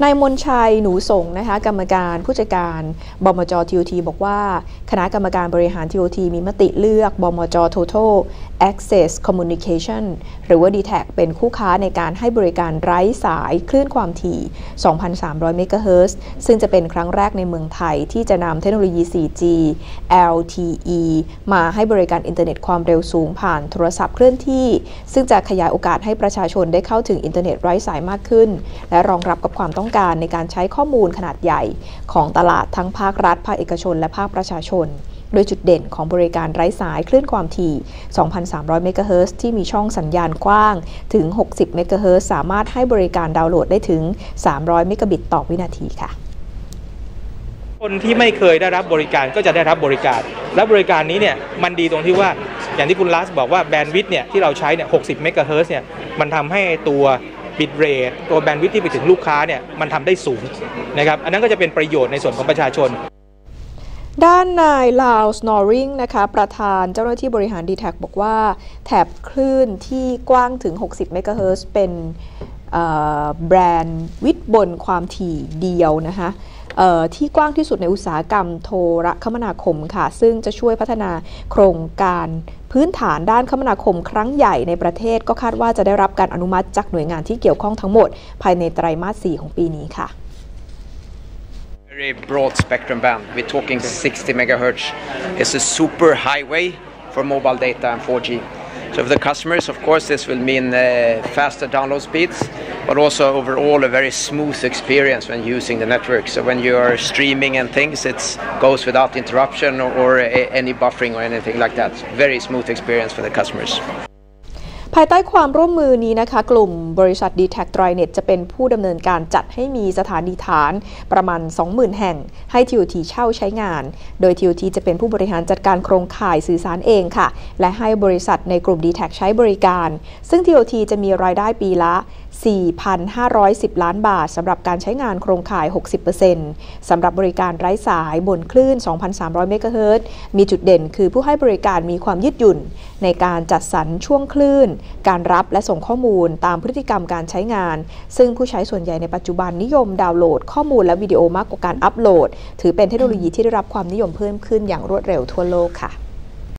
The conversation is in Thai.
นายมนชัยหนูสงนะคะกรรมการผู้จัดการบมจทีโอทีบอกว่า คณะกรรมการบริหารทีโอทีมีมติเลือกบมจ Total Access Communication หรือว่า d t แทเป็นคู่ค้าในการให้บริการไร้สายคลื่นความถี่ 2,300 เมกะเฮิรตซ์ซึ่งจะเป็นครั้งแรกในเมืองไทยที่จะนำเทคโนโลยี 4G LTE มาให้บริการอินเทอร์เน็ตความเร็วสูงผ่านโทรศัพท์เคลื่อนที่ ซึ่งจะขยายโอกาสให้ประชาชนได้เข้าถึงอินเทอร์เน็ตไร้สายมากขึ้น และรองรับกับความต้องการในการใช้ข้อมูลขนาดใหญ่ของตลาดทั้งภาครัฐ ภาคเอกชน และภาคประชาชน โดยจุดเด่นของบริการไร้สายคลื่นความถี่ 2,300 เมกะเฮิรตซ์ที่มีช่องสัญญาณกว้างถึง 60 เมกะเฮิรตซ์สามารถให้บริการดาวน์โหลดได้ถึง 300 เมกะบิตต่อวินาทีค่ะคนที่ไม่เคยได้รับบริการก็จะได้รับบริการ และบริการนี้เนี่ยมันดีตรงที่ว่าอย่างที่คุณลัสบอกว่าแบนด์วิดต์เนี่ยที่เราใช้เนี่ย 60 เมกะเฮิรตซ์เนี่ยมันทำให้ตัว บิตเรทตัวแบนด์วิดที่ไปถึงลูกค้าเนี่ยมันทำได้สูงนะครับอันนั้นก็จะเป็นประโยชน์ในส่วนของประชาชน ด้านนายลาวสโนริงนะคะประธานเจ้าหน้าที่บริหาร d t แทบอกว่า แถบคลื่นที่กว้างถึง 60 เมกะเฮิรตซ์เป็นแบรนด์วิดบนความถี่เดียวนะคะที่กว้างที่สุดในอุตสาหกรรมโทรคมนาคมค่ะ ซึ่งจะช่วยพัฒนาโครงการ พื้นฐานด้านคมนาคมครั้งใหญ่ในประเทศก็คาดว่าจะได้รับการอนุมัติจากหน่วยงานที่เกี่ยวข้องทั้งหมด ภายในไตรมาส 4 ของปีนี้ค่ะ Very broad spectrum band. We're talking 60 megahertz. It's a super highway for mobile data and 4G. So for the customers, of course, this will mean uh, faster download speeds, but also overall a very smooth experience when using the network. So when you are streaming and things, it goes without interruption or, or a, any buffering or anything like that. Very smooth experience for the customers. ภายใต้ความร่วมมือนี้นะคะ กลุ่มบริษัท d t แท t r i n e t จะเป็นผู้ดำเนินการจัดให้มีสถานีฐานประมาณ 20,000 แห่ง ให้ TOT เช่าใช้งาน โดย TOT จะเป็นผู้บริหารจัดการโครงข่ายสื่อสารเองค่ะ และให้บริษัทในกลุ่ม d t แทใช้บริการ ซึ่ง TOT จะมีรายได้ปีละ 4,510 ล้านบาทสำหรับการใช้งานโครงข่าย 60%สำหรับบริการไร้สายบนคลื่น 2,300 เมกะเฮิรตซ์มีจุดเด่นคือผู้ให้บริการมีความยืดหยุ่น ในการจัดสรรช่วงคลื่น การรับและส่งข้อมูลตามพฤติกรรมการใช้งาน ซึ่งผู้ใช้ส่วนใหญ่ในปัจจุบันนิยมดาวน์โหลด ข้อมูลและวิดีโอมากกว่าการอัปโหลด ถือเป็นเทคโนโลยีที่ได้รับความนิยมเพิ่มขึ้นอย่างรวดเร็วทั่วโลกค่ะ